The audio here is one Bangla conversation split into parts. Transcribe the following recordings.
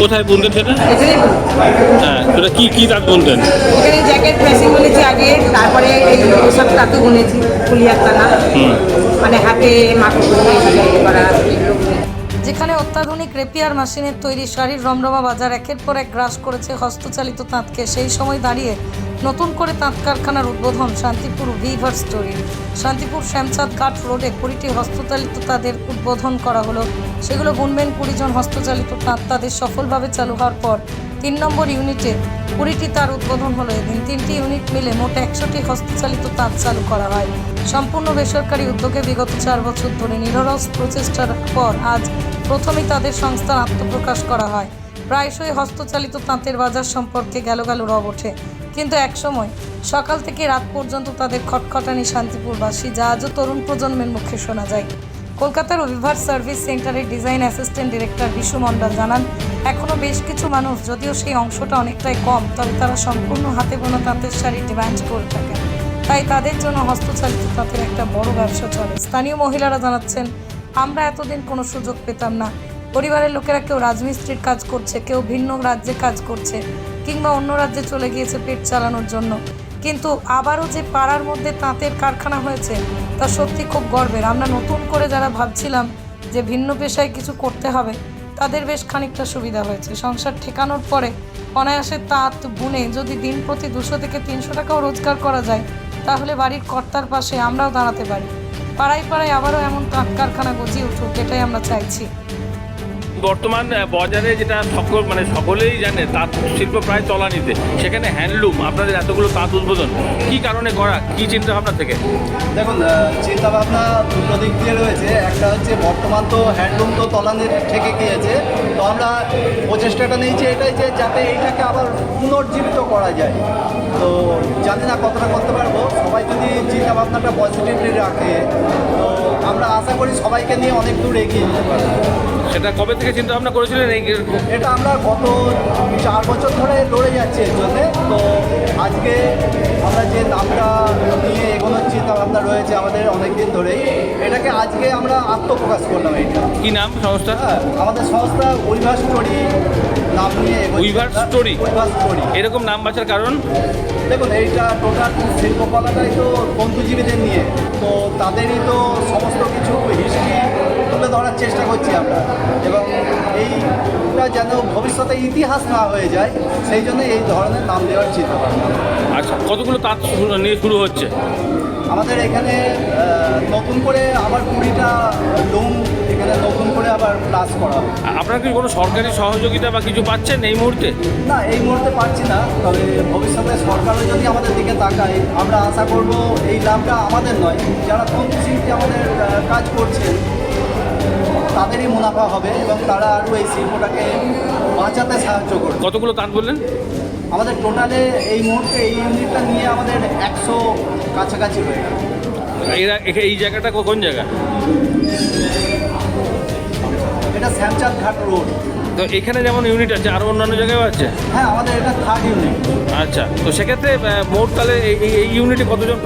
কোথায় বুনতেন সেটা? হ্যাঁ সেটা কি কি তাঁত বুনতেন? ওখানে জ্যাকেট প্রেসিং বলেছি আগে তারপরে এই সব তাতু বুনেছি ফুলিয়ার তানা মানে হাতে মাকড় করে। যেখানে অত্যাধুনিক রেপিয়ার মেশিনের তৈরি শাড়ির রমরমা বাজার একের পর এক গ্রাস করেছে হস্তচালিত তাঁতকে। সেই সময় দাঁড়িয়ে নতুন করে তাঁত কারখানার উদ্বোধন শান্তিপুর ভিভার স্টোরি শান্তিপুর শ্যামচাঁদ কাঠ রোডে কুড়িটি হস্তচালিত তাদের উদ্বোধন করা হলো। সেগুলো বুনবেন কুড়িজন হস্তচালিত তাঁত। তাদের সফলভাবে চালু হওয়ার পর তিন নম্বর ইউনিটে কুড়িটি তার উদ্বোধন হলো। এদিন তিনটি ইউনিট মিলে মোট একশোটি হস্তচালিত তাঁত চালু করা হয়। সম্পূর্ণ বেসরকারি উদ্যোগে বিগত চার বছর ধরে নিরলস প্রচেষ্টার পর আজ প্রথমেই তাদের সংস্থার আত্মপ্রকাশ করা হয়। প্রায়শই হস্তচালিত তাঁতের বাজার সম্পর্কে গেল গেল রব ওঠে। কিন্তু একসময়, সকাল থেকে রাত পর্যন্ত তাদের খটখটানি শান্তিপুরবাসী, যা আজও তরুণ প্রজন্মের মুখে শোনা যায়। কলকাতার রিভার সার্ভিস সেন্টারের design assistant director Bishu Mondal জানান এখনও বেশ কিছু মানুষ, যদিও সেই অংশটা অনেকটাই কম, তবে তারা সম্পূর্ণ হাতে বোনা তাঁতের শাড়ি ডিমান্ড করে থাকেন। তাই তাদের জন্য হস্তচালিত তাঁতের একটা বড় ব্যবসা চলে। স্থানীয় মহিলারা জানাচ্ছেন আমরা এতদিন কোনো সুযোগ পেতাম না। পরিবারের লোকেরা কেউ রাজমিস্ত্রির কাজ করছে, কেউ ভিন্ন রাজ্যে কাজ করছে, কিংবা অন্য রাজ্যে চলে গিয়েছে পেট চালানোর জন্য। কিন্তু আবারও যে পাড়ার মধ্যে তাঁতের কারখানা হয়েছে, তা সত্যি খুব গর্বের। আমরা নতুন করে যারা ভাবছিলাম যে ভিন্ন পেশায় কিছু করতে হবে, তাদের বেশ খানিকটা সুবিধা হয়েছে। সংসার ঠেকানোর পরে অনায়াসে তাঁত, বুনে যদি দিন প্রতি দুশো থেকে তিনশো টাকাও রোজগার করা যায়, তাহলে বাড়ির কর্তার পাশে আমরাও দাঁড়াতে পারি। পাড়ায় পাড়ায় আবারও এমন কারখানা গজিয়ে উঠুক এটাই আমরা চাইছি। বর্তমান বাজারে যেটা সকল মানে সকলেই জানে তাঁত শিল্প প্রায় তলানিতে। সেখানে হ্যান্ডলুম আপনাদের এতগুলো তাঁত উদ্বোধন। কি কারণে করা? কি চিন্তা ভাবনা থেকে? দেখুন চিন্তা ভাবনা দুটো দিক দিয়ে রয়েছে। একটা হচ্ছে বর্তমান তো হ্যান্ডলুম তো তলানি থেকে গিয়েছে। তো আমরা প্রচেষ্টাটা নিয়েছি এটাই যে যাতে এইটাকে আবার পুনর্জীবিত করা যায়। তো জানি না কতটা করতে পারব। সবাই যদি চিন্তা ভাবনাটা পজিটিভলি রাখে তো আমরা আশা করি সবাইকে নিয়ে অনেক দূর এগিয়ে যেতে পারব। সেটা কবে থেকে চিন্তা ভাবনা করেছিলেন এই এটা আমরা গত চার বছর ধরে লড়ে যাচ্ছি এর জন্যে। তো আজকে আমরা যে নামটা নিয়ে এগোনোর চিন্তা ভাবনা রয়েছে আমাদের অনেক দিন ধরেই এটাকে আজকে আমরা আত্মপ্রকাশ করলাম এটা কি নাম সংস্থা? হ্যাঁ আমাদের সংস্থা অভিভাষ স্টোরি এগোচ্ছি উইভার আমরা। স্টোরি? Weaver story. এরকম নাম বাঁচার কারণ? দেখুন এইটা টোটাল শিল্পকলাটাই তো বন্ধুজীবীদের নিয়ে। তো তাদেরই তো সমস্ত কিছু হিস্ট্রি তুলে ধরার চেষ্টা করছি আমরা। এবং এইটা যেন ভবিষ্যতে ইতিহাস না হয়ে যায় সেই জন্য এই ধরনের নাম দেওয়ার চিন্তা আচ্ছা কতগুলো তাঁত নিয়ে শুরু হচ্ছে? আমাদের এখানে নতুন করে আবার কুড়িটা লুম এখানে নতুন আবার প্লাস করা হবে। আপনারা কি কোনো সরকারি সহযোগিতা বা কিছু পাচ্ছেন এই মুহূর্তে? না এই মুহূর্তে পাচ্ছি না তবে ভবিষ্যতে সরকারও যদি আমাদের দিকে তাকায় আমরা আশা করব এই লাভটা আমাদের নয়। যারা তন্তু শিল্পী আমাদের কাজ করছেন তাদেরই মুনাফা হবে এবং তারা আরও এই শিল্পটাকে বাঁচাতে সাহায্য করবে। কতগুলো তাঁত বললেন? আমাদের টোটালে এই মুহূর্তে এই ইউনিটটা নিয়ে আমাদের একশো কাছাকাছি হয়ে গেল। এই জায়গাটা কোন জায়গা? এটা শ্যামচাঁদ ঘাট রোড। তো এখানে যেমন ইউনিট আছে আরও অন্যান্য জায়গায়ও আছে? হ্যাঁ আমাদের এটা থার্ড ইউনিট আচ্ছা তো সেক্ষেত্রে মোট তাহলে এই- ইউনিটে কতজন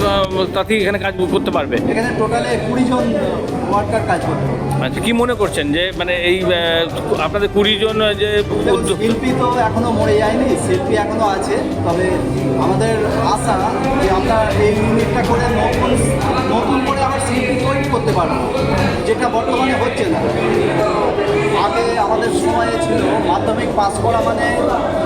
তাঁতি এখানে কাজ করতে পারবে? এখানে টোটালে কুড়ি জন ওয়ার্কার কাজ করবে। আচ্ছা কি মনে করছেন যে মানে এই আপনাদের কুড়ি জন যে শিল্পী তো এখনও মরে যায়নি শিল্পী এখনও আছে তবে আমাদের আশা যে আমরা এই ইউনিটটা করে নতুন নতুন করে আবার শিল্পী করতে পারব, যেটা বর্তমানে হচ্ছে না। আগে আমাদের সময়ে ছিল, মাধ্যমিক পাস করা মানে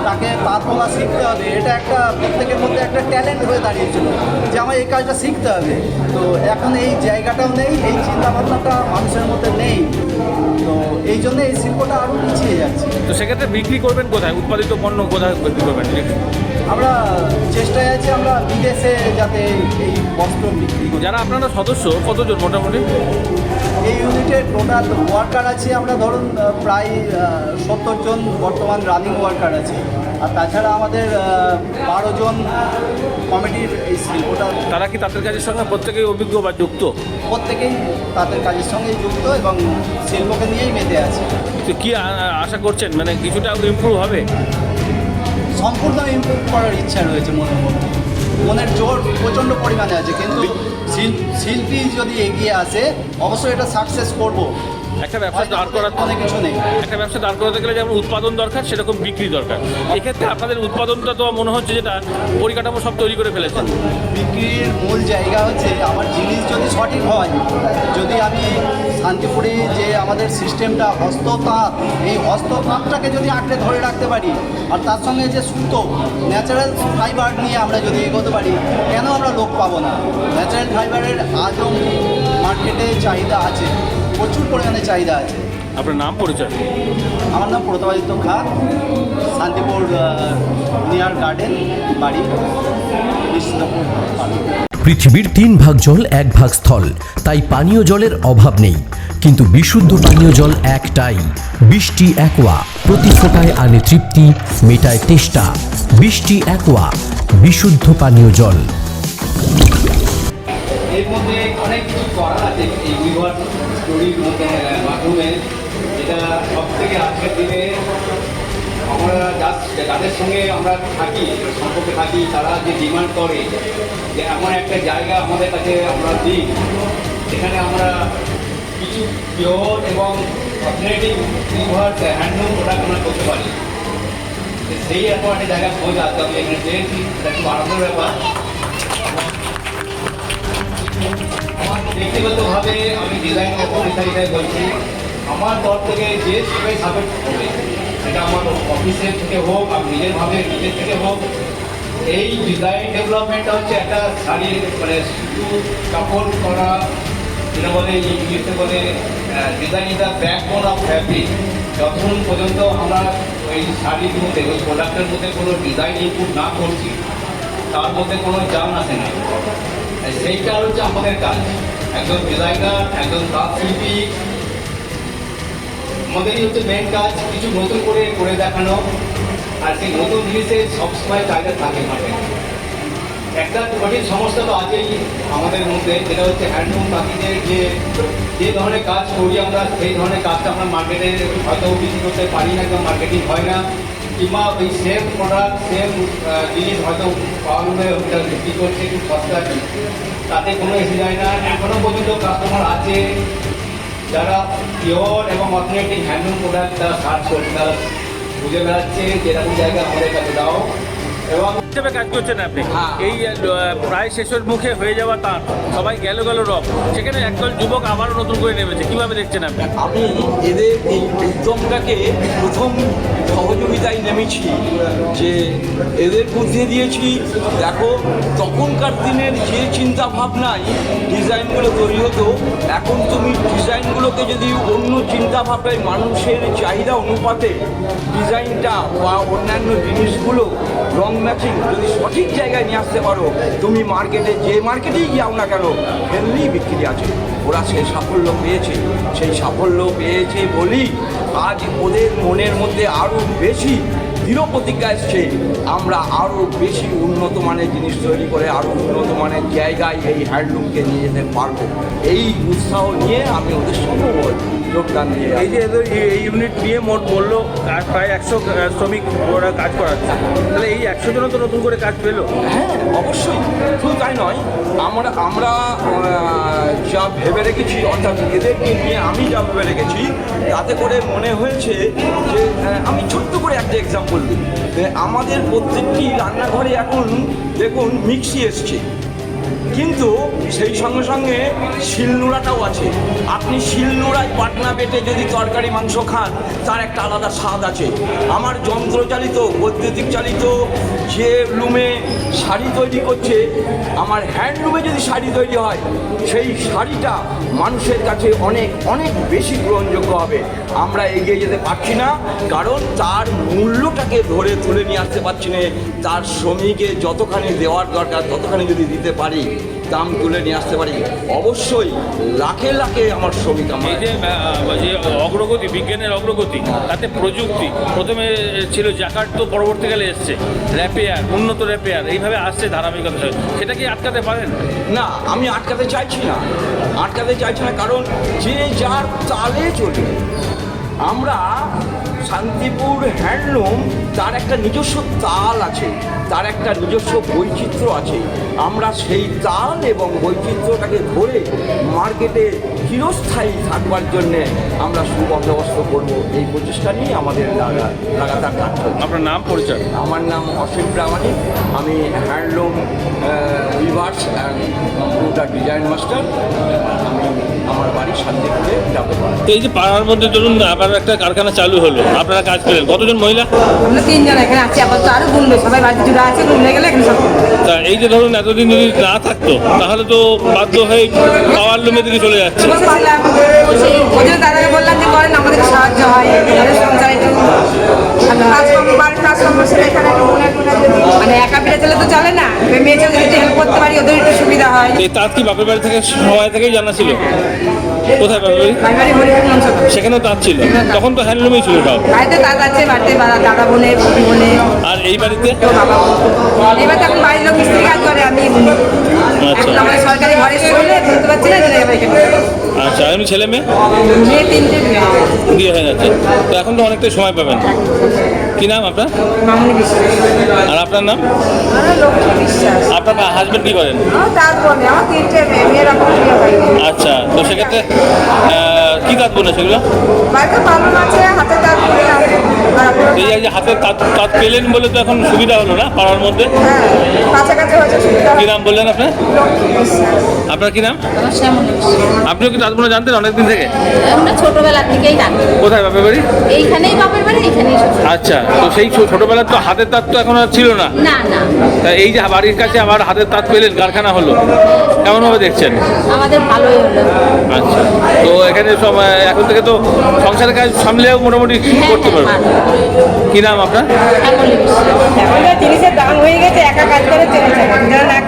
তাকে তার বলা শিখতে হবে। এটা একটা প্রত্যেকের মধ্যে একটা ট্যালেন্ট হয়ে দাঁড়িয়েছিল যে আমার এই কাজটা শিখতে হবে। তো এখন এই জায়গাটাও নেই, এই চিন্তাভাবনাটা মানুষের মধ্যে নেই। তো এই জন্য এই শিল্পটা আরও পিছিয়ে যাচ্ছে। তো সেক্ষেত্রে বিক্রি করবেন কোথায়? উৎপাদিত পণ্য কোথায় বিক্রি করবেন? আমরা চেষ্টায় আছি আমরা বিদেশে যাতে এই বস্ত্র বিক্রি করি। যারা আপনারা সদস্য কতজন মোটামুটি? এই ইউনিটের টোটাল ওয়ার্কার আছে আমরা ধরুন প্রায় সত্তর জন বর্তমান রানিং ওয়ার্কার আছে। আর তাছাড়া আমাদের বারো জন কমিটির এই শিল্পটা তারা কি তাদের কাজের সঙ্গে প্রত্যেকেই অভিজ্ঞ বা যুক্ত? প্রত্যেকেই তাদের কাজের সঙ্গে যুক্ত এবং শিল্পকে নিয়েই মেতে আছে। তো কী আশা করছেন? মানে কিছুটা ইমপ্রুভ হবে? সম্পূর্ণ ইমপ্রুভ করার ইচ্ছা রয়েছে মনের মধ্যে। মনের জোর প্রচণ্ড পরিমাণে আছে কিন্তু শিল- শিল্পী যদি এগিয়ে আসে অবশ্যই এটা সাকসেস করব। একটা ব্যবসা দাঁড় করাতে অনেক কিছু নেই। একটা ব্যবসা দাঁড় করাতে গেলে যেমন উৎপাদন দরকার সেরকম বিক্রি দরকার। এক্ষেত্রে আপনাদের উৎপাদনটা তো মনে হচ্ছে যেটা পরিকাঠামো সব তৈরি করে ফেলেছেন বিক্রির মূল জায়গা হচ্ছে আমার জিনিস যদি সঠিক হয় যদি আমি শান্তিপুরে যে আমাদের সিস্টেমটা হস্ততাঁত এই হস্ততাঁতটাকে যদি আঁকড়ে ধরে রাখতে পারি আর তার সঙ্গে যে সুতো ন্যাচারাল ফাইবার নিয়ে আমরা যদি এগোতে পারি কেন আমরা লোক পাবো না? ন্যাচারাল ফাইবারের আজও মার্কেটে চাহিদা আছে। প্রচুর পরিমাণে চাহিদা আছে। আপনার নাম পরিচয়? আমার নাম প্রতাপাদিত্য খা শান্তিপুর নিয়ার গার্ডেন বাড়ি বিষ্ণুপুর। পৃথিবীর তিন ভাগ জল এক ভাগ স্থল তাই পানীয় জলের অভাব নেই। কিন্তু বিশুদ্ধ পানীয় জল একটাই বৃষ্টি একোয়া প্রতি ফোটায় আনে তৃপ্তি মেটায় তেষ্টা। বৃষ্টি একোয়া বিশুদ্ধ পানীয় জল। এর মধ্যে অনেক কিছু করা আছে এই স্টোরির মধ্যে মাধ্যমে যেটা সব থেকে আজকের দিনে আমরা যাদের সঙ্গে আমরা থাকি, সম্পর্কে থাকি, তারা যে ডিমান্ড করে যে এমন একটা জায়গা আমাদের কাছে আমরা দিই যেখানে আমরা কিছু পিওর এবং অথেন্টিক উইভার হ্যান্ডলুম প্রোডাক্ট আমরা করতে পারি। সেই এত একটা জায়গা খোঁজা, তবে এখানে পেয়েছি এটা খুব আনন্দের ব্যাপার ব্যক্তিগতভাবে আমি ডিজাইন পরিচালিতায় বলছি, আমার তরফ থেকে যে সবাই সাপোর্ট করবে সেটা আমার অফিসের থেকে হোক আমি নিজেরভাবে নিজের থেকে হোক, এই ডিজাইন ডেভেলপমেন্টটা হচ্ছে একটা শাড়ির মানে শুধু কাপড় করা, যেটা বলে ইংলিশে বলে design is the backbone of fabric যতক্ষণ পর্যন্ত আমরা ওই শাড়ির মধ্যে, ওই প্রোডাক্টের মধ্যে কোনো ডিজাইন ইনপুট না করছি, তার মধ্যে কোনো জান আসে না। সেইটা হচ্ছে আমাদের কাজ। একজন ডিজাইনার, একজন তাঁত শিল্পী আমাদেরই হচ্ছে মেন কাজ কিছু নতুন করে করে দেখানো। আর সেই নতুন জিনিসের সবসময় চাহিদা থাকে মার্কেটে একটা কঠিন সমস্যা তো আছেই আমাদের মধ্যে, যেটা হচ্ছে হ্যান্ডলুম পাখিদের যে যে ধরনের কাজ করি আমরা, সেই ধরনের কাজটা আমরা মার্কেটে হয়তো বিক্রি করতে পারি না কিংবা মার্কেটিং হয় না। কিংবা ওই সেম প্রোডাক্ট সেম জিনিস হয়তো পাওয়া যায় ওটা বিক্রি করছে একটু সস্তা তাতে কোনো এসে যায় না। এখনও পর্যন্ত কাস্টমার আছে যারা পিওর এবং অথেন্টিক হ্যান্ডলুম প্রোডাক্ট তারা সার্চ করছে তারা বুঝে বেড়াচ্ছে যেরকম জায়গা আমাদের কাছে দাও। এবং হিসেবে কাজ করছেন আপনি। হ্যাঁ। এই প্রায় শেষের মুখে হয়ে যাওয়া তাঁত সবাই গেল গেল রব। সেখানে একদল যুবক আবারও নতুন করে নেমেছে। কীভাবে দেখছেন আপনি? আমি এদের এই উদ্যমটাকে প্রথম সহযোগিতায় নেমেছি যে এদের বুঝিয়ে দিয়েছি দেখো তখনকার দিনের যে চিন্তা ভাবনায় ডিজাইনগুলো তৈরি হতো এখন তুমি ডিজাইনগুলোকে যদি অন্য চিন্তা ভাবনায় মানুষের চাহিদা অনুপাতে ডিজাইনটা বা অন্যান্য জিনিসগুলো রং ম্যাচিং যদি সঠিক জায়গায় নিয়ে আসতে পারো, তুমি মার্কেটে যে মার্কেটেই যাও না কেন হেলদি বিক্রি আছে। ওরা সেই সাফল্য পেয়েছে। সেই সাফল্য পেয়েছে বলি আজ ওদের মনের মধ্যে আরও বেশি দৃঢ় প্রতিজ্ঞা এসছে। আমরা আরও বেশি উন্নত মানের জিনিস তৈরি করে আরও উন্নত মানের জায়গায় এই হ্যান্ডলুমকে নিয়ে যেতে পারব। এই উৎসাহ নিয়ে আমি ওদের সঙ্গে যোগদান দিয়ে এই যে এদের এই- ইউনিট নিয়ে মোট বলল প্রায় একশো শ্রমিক ওরা কাজ করাচ্ছে। তাহলে এই একশো জন তো নতুন করে কাজ পেল? হ্যাঁ অবশ্যই। শুধু তাই নয় আমরা আমরা যা ভেবে রেখেছি অর্থাৎ এদেরকে নিয়ে আমি যা ভেবে রেখেছি তাতে করে মনে হয়েছে যে আহ, আমি ছোট্ট করে একটা এক্সাম্পল দিই। আমাদের প্রত্যেকটি রান্নাঘরে এখন দেখুন মিক্সি এসছে। কিন্তু সেই সঙ্গে সঙ্গে শিলনোড়াটাও আছে। আপনি শিলনোড়ায় পাটনা বেটে যদি তরকারি, মাংস খান, তার একটা আলাদা স্বাদ আছে। আমার যন্ত্রচালিত, বৈদ্যুতিক চালিত যে লুমে শাড়ি তৈরি করছে, আমার হ্যান্ডলুমে যদি শাড়ি তৈরি হয়, সেই শাড়িটা মানুষের কাছে অনেক অনেক বেশি গ্রহণযোগ্য হবে। আমরা এগিয়ে যেতে পারছি না, কারণ তার মূল্যটাকে ধরে তুলে নিয়ে আসতে পারছি না। তার শ্রমিকে যতখানি দেওয়ার দরকার, ততখানি যদি দিতে পারি দাম তুলে নিয়ে আসতে পারি। অবশ্যই লাখে লাখে আমার শ্রমিক আমার। এই যে অগ্রগতি বিজ্ঞানের অগ্রগতি তাতে প্রযুক্তি প্রথমে ছিল জাকার তো পরবর্তীকালে এসছে র্যাপেয়ার উন্নত র্যাপেয়ার এইভাবে আসছে ধারাবাহিকতা। সেটা কি আটকাতে পারেন? না আমি আটকাতে চাইছি না। আটকাতে চাইছি না কারণ যে যার তালে চলবে। আমরা শান্তিপুর হ্যান্ডলুম তার একটা নিজস্ব তাল আছে তার একটা নিজস্ব বৈচিত্র্য আছে। আমরা সেই তাল এবং বৈচিত্র্যটাকে ধরে মার্কেটে চিরস্থায়ী থাকবার জন্যে আমরা সুবন্দোবস্ত করব। এই প্রচেষ্টা নিয়ে আমাদের লাগা- লাগাতার কাজ চলছে। আপনার নাম পরিচয়? আমার নাম অসীম প্রামাণিক। আমি handloom reverse and computer design master আমি আমার বাড়ি শান্তিপুরে যাব। তো এই যে পাড়ার মধ্যে ধরুন আবার একটা কারখানা চালু হলো। আপনারা কাজ করেন। কতজন মহিলা? আমরা তিনজন এখানে আছি আপাতত আরও গুনবে সবাই বাড়ি জুড়ে আছে গুনলে গেলে এখানে সব তা এই যে ধরুন এতদিন যদি না থাকতো তাহলে তো বাধ্য হয়ে পাওয়ার লুমের দিকে চলে যাচ্ছে। দাদাকে বললাম যে করেন আমাদের সাহায্য হয় আমাদের সংসারে একটু কাজকর্ম বাড়ির কাজকর্ম সেটা এখানে একটু মনে টুনে যদি মানে একা পেরে চলে তো চলে ছেলে যদি হেল্প করতে পারি ওদের একটু সুবিধা হয়। এই তাঁত কি বাপের বাড়ি থেকে সবাই থেকেই জানা ছিল? কোথায় বাপের বাড়ি? সেখানেও তাঁত ছিল? তখন তো হ্যান্ডলুমই ছিল তাও বাড়িতে দাদা আছে বাড়িতে দাদা বোনের বৌদি বোনের আর এই বাড়িতে? এবার তো এখন বাড়ির লোক মিস্ত্রি কাজ করে আমি আচ্ছা। এখন আমাদের সরকারি ঘরে বুঝতে পারছি না যে আচ্ছা এমনি ছেলে মেয়ে? মেয়ে তিনটে বিয়ে হয়ে গেছে তো এখন তো অনেকটাই সময় পাবেন। কি নাম আপনার? আর আপনার নাম? আপনার হাজবেন্ড কি করেন? আচ্ছা তো সেক্ষেত্রে কি কাজ বোনে সেগুলো? হাতে এই যে হাতের তাঁত তাঁত পেলেন বলে তো এখন সুবিধা হলো না পাড়ার মধ্যে? হ্যাঁ কাছাকাছি কি নাম বললেন আপনার আপনার কি নাম? আমার আপনিও কি বোনা জানতেন অনেকদিন থেকে? আমরা ছোটবেলা থেকেই জানি। কোথায় বাপের বাড়ি? এইখানেই বাপের বাড়ি এইখানেই আচ্ছা তো সেই ছোটবেলার তো হাতের তাঁত তো এখন আর ছিল না। না না। তা এই যে বাড়ির কাছে আবার হাতের তাঁত পেলেন কারখানা হলো। কেমনভাবে দেখছেন? আমাদের ভালোই হলো। আচ্ছা তো এখানে সব এখন থেকে তো সংসারের কাজ সামলেও মোটামুটি হ্যাঁ, করতে হ্যাঁ, পারবেন কি নাম আপনার? জিনিসের দাম হয়ে গেছে একা কাজ করে